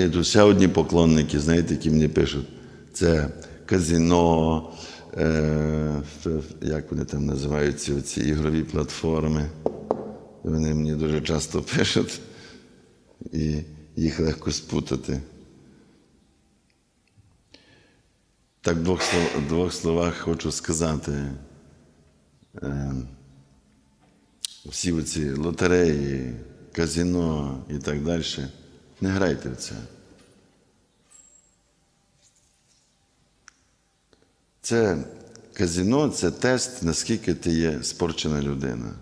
є тут ще одні поклонники, знаєте, які мені пишуть. Це казино, е, як вони там називаються, ці ігрові платформи. Вони мені дуже часто пишуть, і їх легко спутати. Так, в двох, слов, двох словах хочу сказати. Е, всі оці лотереї, казино і так далі, не грайте в це. Це казино це тест, наскільки ти є спорчена людина.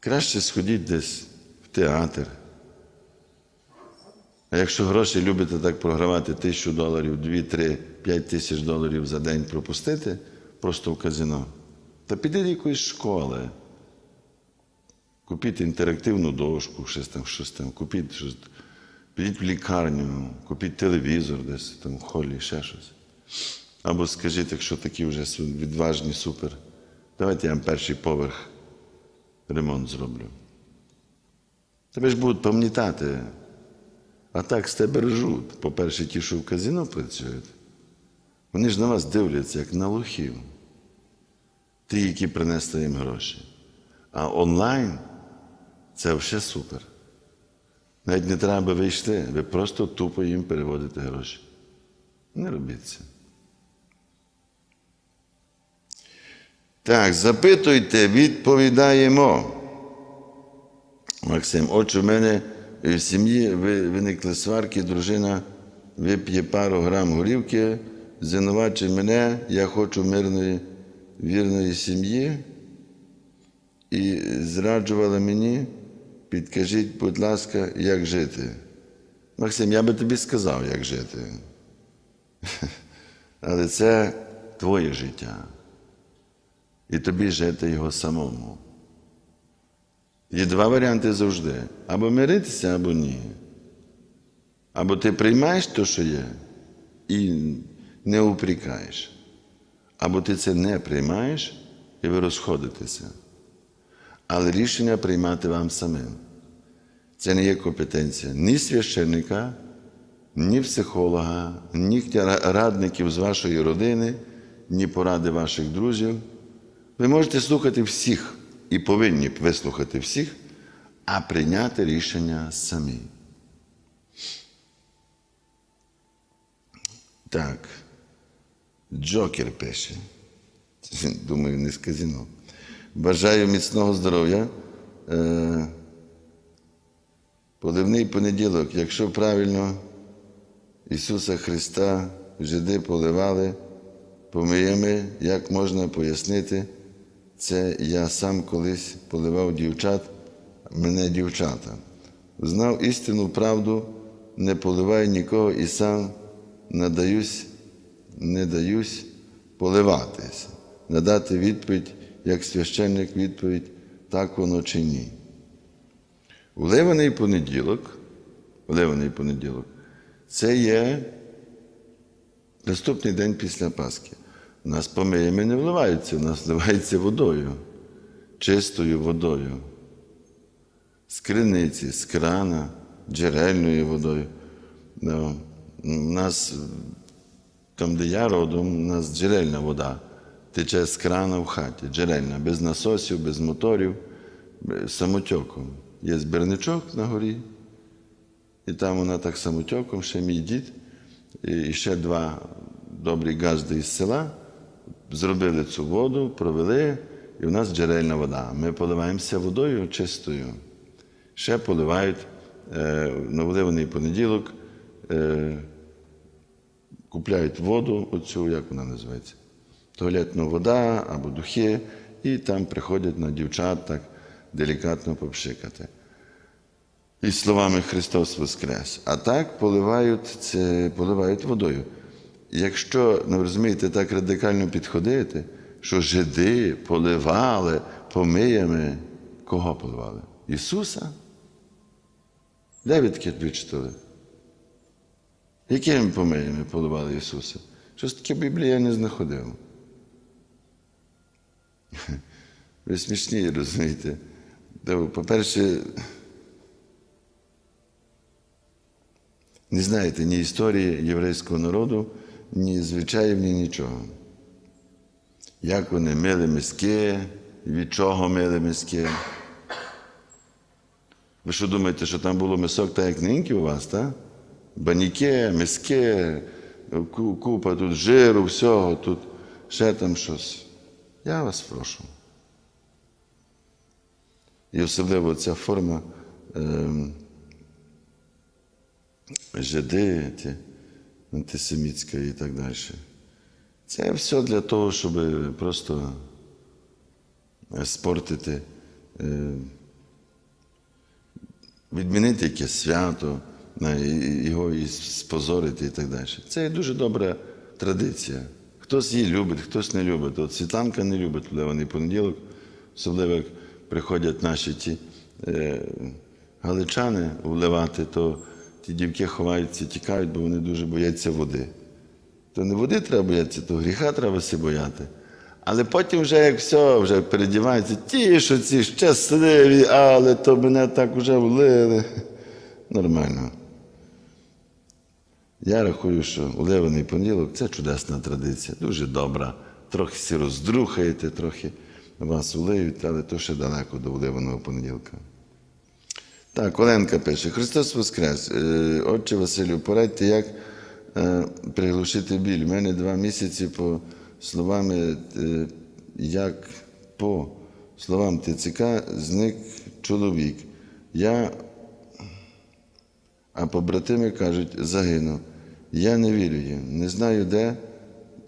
Краще сходіть десь в театр. А якщо гроші любите так програвати тисячу доларів, 2, 3, 5 тисяч доларів за день пропустити просто в казино, то підіть до якоїсь школи. Купіть інтерактивну дошку, щось там, щось там, купіть щось, підіть в лікарню, купіть телевізор десь там в холі, ще щось. Або скажіть, якщо такі вже відважні, супер, давайте я вам перший поверх ремонт зроблю. Тебе ж будуть пам'ятати. А так з тебе ржуть. По-перше, ті, що в казино працюють, вони ж на вас дивляться, як на лохів. Ті, які принесли їм гроші. А онлайн це взагалі супер. Навіть не треба вийшли, ви просто тупо їм переводите гроші. Не робіть це. Так, запитуйте, відповідаємо. Максим, отже, в мене в сім'ї ви- виникли сварки, дружина вип'є пару грам горівки, звинувачує мене, я хочу мирної, вірної сім'ї і зраджувала мені. Підкажіть, будь ласка, як жити. Максим, я би тобі сказав, як жити. Але це твоє життя. І тобі жити його самому. Є два варіанти завжди: або миритися, або ні. Або ти приймаєш те, що є, і не упрікаєш. Або ти це не приймаєш і ви розходитеся. Але рішення приймати вам самим. Це не є компетенція ні священника, ні психолога, ні радників з вашої родини, ні поради ваших друзів. Ви можете слухати всіх і повинні вислухати всіх, а прийняти рішення самі. Так. Джокер пише. Думаю, не з казино. Бажаю міцного здоров'я. Е, Поливний понеділок, якщо правильно Ісуса Христа жиди поливали, помиємо, як можна пояснити, це я сам колись поливав дівчат, мене дівчата. Знав істину правду, не поливай нікого і сам надаюсь, не даюсь поливатись, надати відповідь, як священник відповідь, так воно чи ні. Вливаний понеділок, вливаний понеділок, це є наступний день після Пасхи. У нас помиями не вливаються, у нас вливається водою, чистою водою. З криниці, з крана, джерельною водою. Ну, У нас, там, де я родом, у нас джерельна вода тече з крана в хаті, джерельна, без насосів, без моторів, самотьоком. Є збірничок на горі, і там вона так самотьоком, ще мій дід, і ще два добрі газди із села зробили цю воду, провели, і в нас джерельна вода. Ми поливаємося водою чистою. Ще поливають е, на вливаний понеділок, е, купляють воду, оцю, як вона називається, туалетна вода або духи, і там приходять на дівчат так делікатно попшикати. І словами Христос Воскрес. А так поливають, це, поливають водою. Якщо, ну, розумієте, так радикально підходити, що жиди поливали помиями, кого поливали? Ісуса? Де ви таке? Якими помиями поливали Ісуса? Щось таке в Біблії я не знаходив. Ви смішні, розумієте? По-перше, не знаєте ні історії єврейського народу, ні звичаїв, ні нічого. Як вони мили миски, від чого мили миски. Ви що думаєте, що там було мисок так, як ниньки у вас, так? Баніки, миски, купа тут жиру, всього, тут ще там щось. Я вас прошу. І особливо ця форма ем, жиди, антисемітська і так далі. Це все для того, щоб просто е, спортити, е, відмінити якесь свято, е, його і спозорити і так далі. Це дуже добра традиція. Хтось її любить, хтось не любить. От Світланка не любить вливаний понеділок, особливо як приходять наші ті е, галичани вливати, то ті дівки ховаються, тікають, бо вони дуже бояться води. То не води треба боятися, то гріха треба все бояти. Але потім вже як все, вже передіваються, ті, що ці щасливі, але то мене так вже влили. Нормально. Я рахую, що уливаний понеділок це чудесна традиція, дуже добра. Трохи всі роздрухаєте, трохи вас улиють, але то ще далеко до уливаного понеділка. Так, Оленка пише: Христос Воскрес. Е, Отче Василю, порадьте, як е, приглушити біль. У мене два місяці по словами, е, як по словам ТЦК зник чоловік. Я, а побратими кажуть, загинув. Я не вірю їм. Не знаю, де,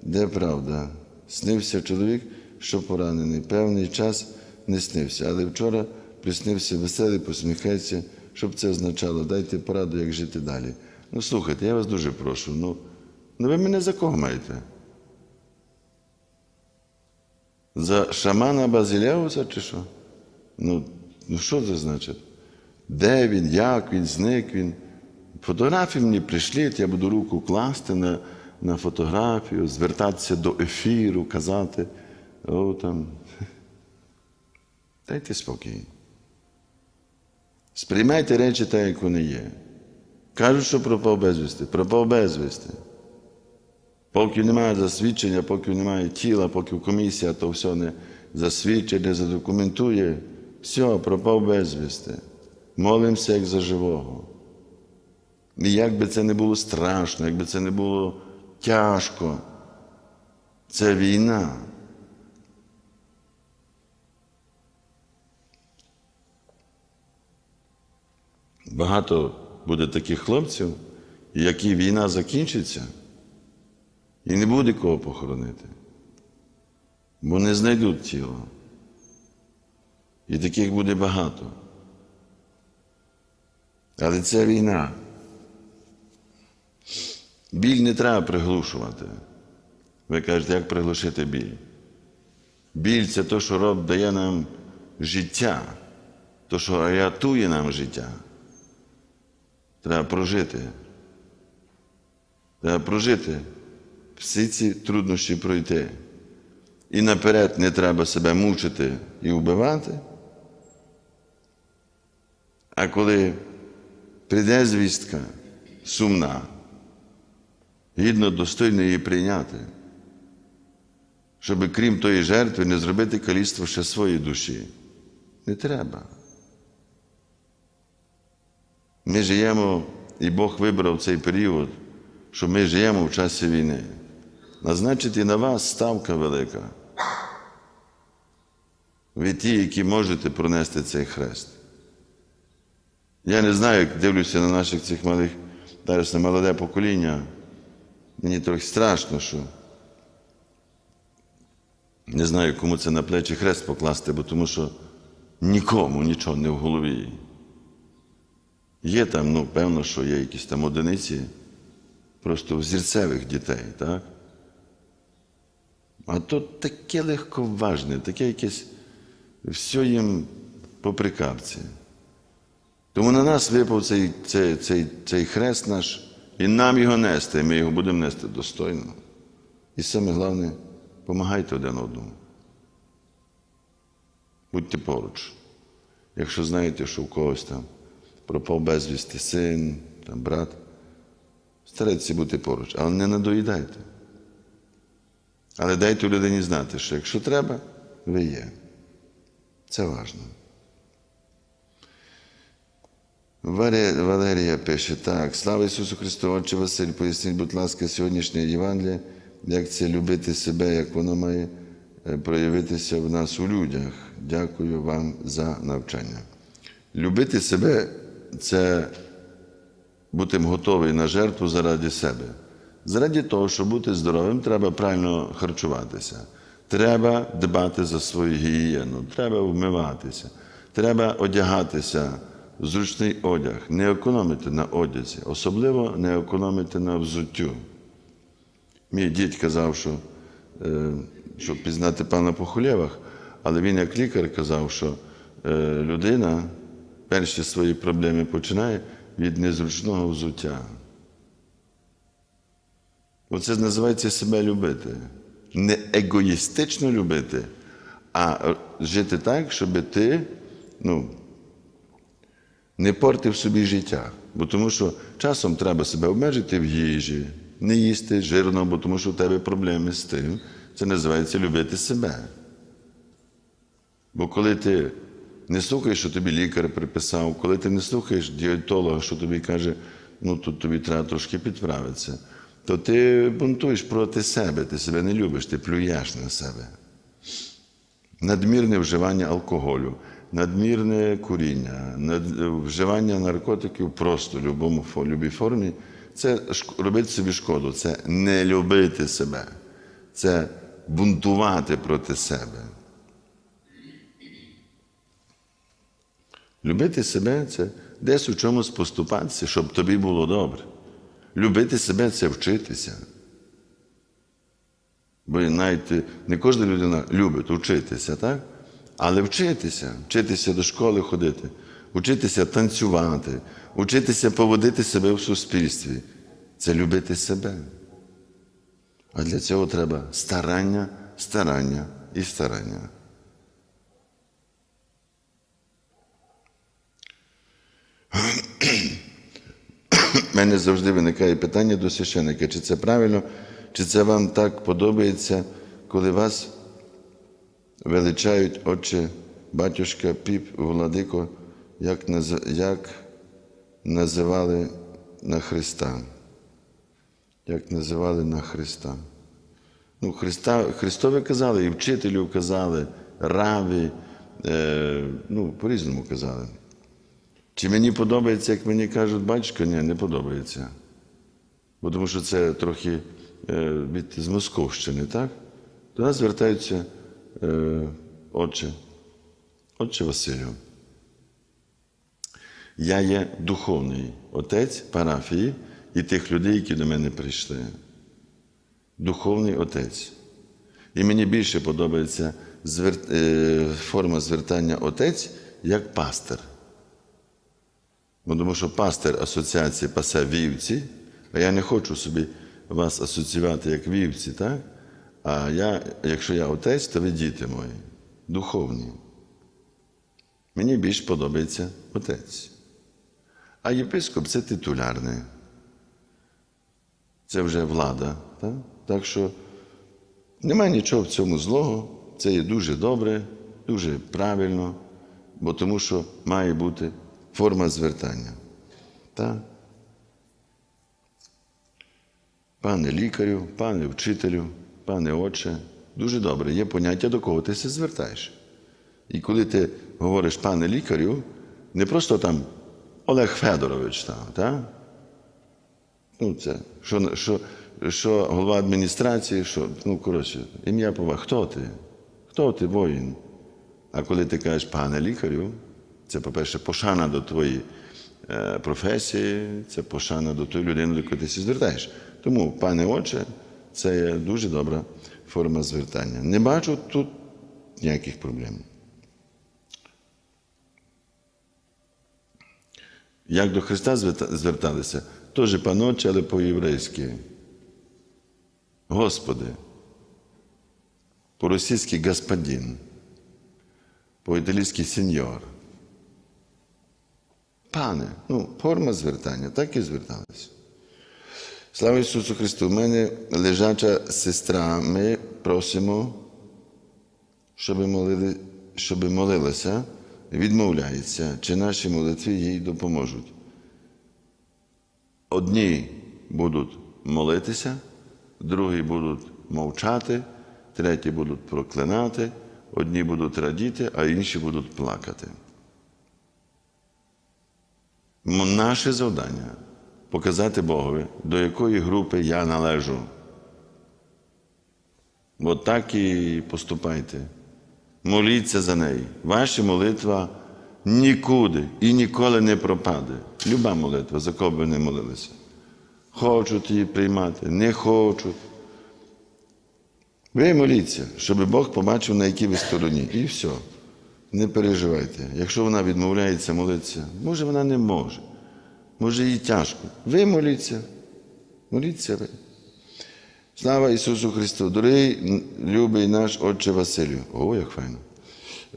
де правда. Снився чоловік, що поранений. Певний час не снився, але вчора приснився веселий, посміхається. Щоб це означало, дайте пораду, як жити далі. Ну, слухайте, я вас дуже прошу. Ну, ну ви мене за кого маєте? За шамана Базилєуса чи що? Ну, ну що це значить? Де він, як він, зник він? Фотографії мені прийшліть, я буду руку класти на, на фотографію, звертатися до ефіру, казати. О, там. Дайте спокій. Сприймайте речі так, як вони є. Кажуть, що пропав безвісти. Пропав безвісти. Поки немає засвідчення, поки немає тіла, поки комісія то все не засвідчить, не задокументує, все, пропав безвісти. Молимося як за живого. І як би це не було страшно, як би це не було тяжко, це війна. Багато буде таких хлопців, які війна закінчиться, і не буде кого похоронити, бо не знайдуть тіло. І таких буде багато. Але це війна. Біль не треба приглушувати. Ви кажете, як приглушити біль? Біль це те, що роб дає нам життя, то, що рятує нам життя. Треба прожити. Треба прожити, всі ці труднощі пройти. І наперед не треба себе мучити і вбивати. А коли прийде звістка сумна, гідно достойно її прийняти, щоб крім тої жертви не зробити каліцтво ще своєї душі. Не треба. Ми живемо, і Бог вибрав цей період, що ми живемо в часі війни. І на вас ставка велика. Ви ті, які можете пронести цей хрест. Я не знаю, як дивлюся на наших цих малих, зараз на молоде покоління. Мені трохи страшно, що не знаю, кому це на плечі хрест покласти, бо тому що нікому нічого не в голові. Є там, ну, певно, що є якісь там одиниці просто взірцевих дітей, так? А то таке легковажне, таке якесь все їм по прикарці. Тому на нас випав цей, цей, цей, цей хрест наш, і нам його нести, і ми його будемо нести достойно. І саме головне, допомагайте один одному. Будьте поруч. Якщо знаєте, що в когось там пропав безвісти син, там, брат, старайтеся бути поруч, але не надоїдайте. Але дайте людині знати, що якщо треба, ви є. Це важливо. Валерія, пише так: Слава Ісусу Христу, Отче Василь, поясніть, будь ласка, сьогоднішнє Євангеліє, як це любити себе, як воно має е, проявитися в нас у людях. Дякую вам за навчання. Любити себе це бути готовий на жертву заради себе. Заради того, щоб бути здоровим, треба правильно харчуватися. Треба дбати за свою гігієну, треба вмиватися, треба одягатися зручний одяг, не економити на одязі, особливо не економити на взуттю. Мій дід казав, що е, щоб пізнати пана по хулєвах, але він як лікар казав, що е, людина перші свої проблеми починає від незручного взуття. Оце називається себе любити. Не егоїстично любити, а жити так, щоб ти ну, не портив собі життя. Бо тому що часом треба себе обмежити в їжі, не їсти жирно, бо тому що у тебе проблеми з тим. Це називається любити себе. Бо коли ти не слухаєш, що тобі лікар приписав, коли ти не слухаєш дієтолога, що тобі каже, ну тут тобі треба трошки підправитися, то ти бунтуєш проти себе, ти себе не любиш, ти плюєш на себе. Надмірне вживання алкоголю, надмірне куріння, вживання наркотиків просто в любому любій формі це робити собі шкоду, це не любити себе, це бунтувати проти себе. Любити себе це десь у чомусь поступатися, щоб тобі було добре. Любити себе це вчитися. Бо навіть не кожна людина любить вчитися, так? Але вчитися, вчитися до школи ходити, вчитися танцювати, вчитися поводити себе в суспільстві це любити себе. А для цього треба старання, старання і старання. У мене завжди виникає питання до священника, чи це правильно, чи це вам так подобається, коли вас величають отче, батюшка, піп, владико, як, наз- як називали на Христа. Як називали на Христа. Ну, Христа, Христові казали, і вчителю казали, раві, е, ну, по-різному казали. Чи мені подобається, як мені кажуть, батюшка? Ні, не подобається. Бо тому що це трохи е, від з Московщини, так? До нас звертаються е, отче, отче Василю. Я є духовний отець парафії і тих людей, які до мене прийшли. Духовний отець. І мені більше подобається звер... е, форма звертання отець як пастир. Бо тому що пастир асоціації пасе вівці, а я не хочу собі вас асоціювати як вівці, так? А я, якщо я отець, то ви діти мої, духовні. Мені більш подобається отець. А єпископ це титулярне. Це вже влада. Так, так що немає нічого в цьому злого. Це є дуже добре, дуже правильно, бо тому що має бути форма звертання. Так? Пане лікарю, пане вчителю, пане отче, дуже добре, є поняття, до кого ти се звертаєш. І коли ти говориш пане лікарю, не просто там Олег Федорович там, так? Ну, це, що, що, що голова адміністрації, що, ну, коротше, ім'я пова, хто ти? Хто ти воїн? А коли ти кажеш пане лікарю, це, по-перше, пошана до твоєї е, професії, це пошана до тої людини, до якої ти звертаєш. Тому, пане отче, це є дуже добра форма звертання. Не бачу тут ніяких проблем. Як до Христа зверталися? Теж паноче, але по-єврейськи. Господи, по-російськи господин, по-італійськи сеньор. Пане. Ну, форма звертання, так і зверталися. Слава Ісусу Христу! У мене лежача сестра. Ми просимо, щоб, молили, щоб молилася, відмовляється, чи наші молитви їй допоможуть. Одні будуть молитися, другі будуть мовчати, треті будуть проклинати, одні будуть радіти, а інші будуть плакати. Наше завдання показати Богові, до якої групи я належу. От так і поступайте. Моліться за неї. Ваша молитва нікуди і ніколи не пропаде. Люба молитва, за кого б ви не молилися. Хочуть її приймати, не хочуть. Ви моліться, щоб Бог побачив, на якій ви стороні. І все. Не переживайте. Якщо вона відмовляється молитися, може вона не може. Може їй тяжко. Ви моліться. Моліться ви. Слава Ісусу Христу! Дорогий, любий наш Отче Василю. О, як файно.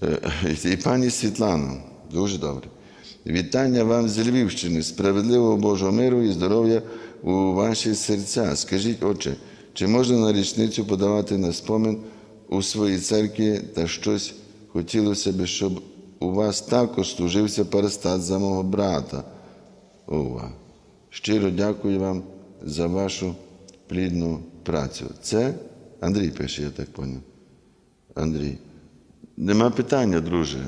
Е, І пані Світлано, дуже добре. Вітання вам з Львівщини, справедливого Божого миру і здоров'я у ваші серця. Скажіть, Отче, чи можна на річницю подавати на спомин у своїй церкві та щось хотілося б, щоб у вас також служився перестат за мого брата? Ова. Щиро дякую вам за вашу плідну працю. Це Андрій пише, я так поняв. Андрій. Нема питання, друже.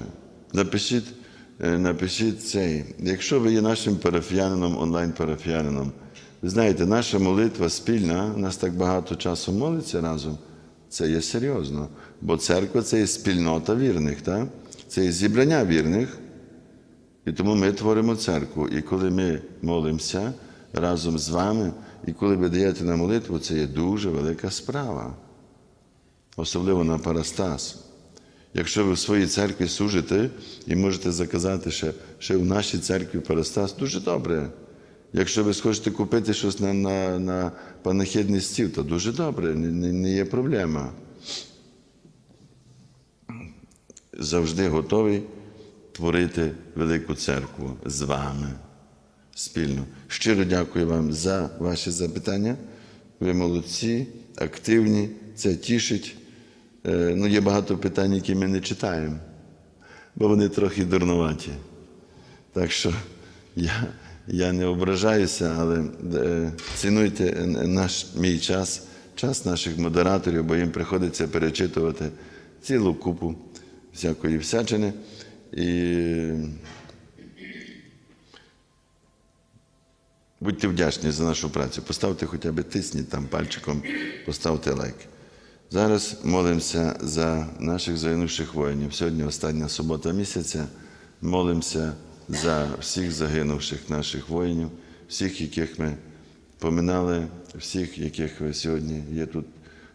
Напишіть, е, напишіть цей. Якщо ви є нашим парафіянином, онлайн-парафіянином, ви знаєте, наша молитва спільна, нас так багато часу молиться разом. Це є серйозно. Бо церква це є спільнота вірних, так? це є зібрання вірних. І тому ми творимо церкву. І коли ми молимося разом з вами, і коли ви даєте на молитву, це є дуже велика справа, особливо на Парастас. Якщо ви в своїй церкві служите і можете заказати ще, ще в нашій церкві Парастас, дуже добре. Якщо ви схочете купити щось на, на, на панахідний стіл, то дуже добре, не, не, є проблема. Завжди готовий творити велику церкву з вами спільно. Щиро дякую вам за ваші запитання. Ви молодці, активні, це тішить. Е, Ну, є багато питань, які ми не читаємо, бо вони трохи дурнуваті. Так що я, я не ображаюся, але е, цінуйте наш мій час, час наших модераторів, бо їм приходиться перечитувати цілу купу всякої всячини. І будьте вдячні за нашу працю. Поставте хоча б тисніть там пальчиком, поставте лайк. Зараз молимося за наших загинувших воїнів. Сьогодні остання субота місяця. Молимося за всіх загинувших наших воїнів, всіх, яких ми поминали, всіх, яких ви сьогодні є тут,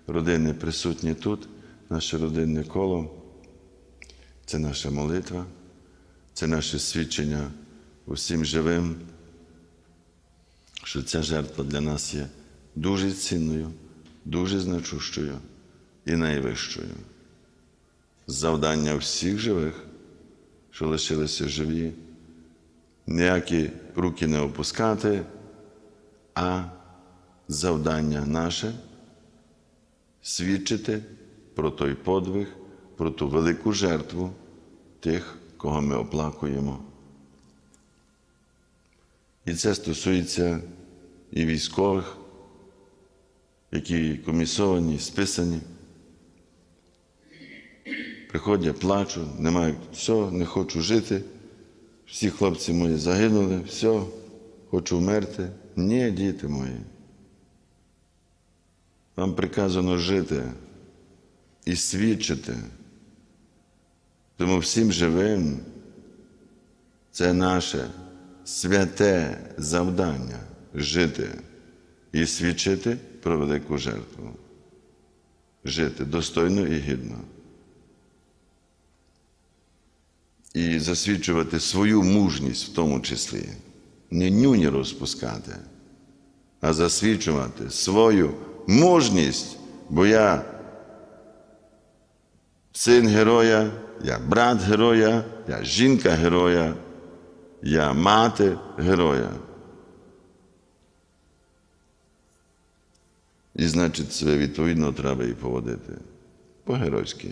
родини присутні тут, наше родинне коло. Це наша молитва, це наше свідчення усім живим, що ця жертва для нас є дуже цінною, дуже значущою і найвищою. Завдання всіх живих, що лишилися живі, ніякі руки не опускати, а завдання наше свідчити про той подвиг, про ту велику жертву тих, кого ми оплакуємо. І це стосується і військових, які комісовані, списані. Приходять, плачуть, не мають все, не хочу жити. Всі хлопці мої загинули, все, хочу вмерти. Ні, діти мої. Вам приказано жити і свідчити. Тому всім живим це наше святе завдання жити і свідчити про велику жертву. Жити достойно і гідно. І засвідчувати свою мужність в тому числі. Не нюні розпускати, а засвідчувати свою мужність, бо я син героя, я брат героя, я жінка героя, Я мати героя. І значить, себе відповідно треба і поводити. По-геройськи.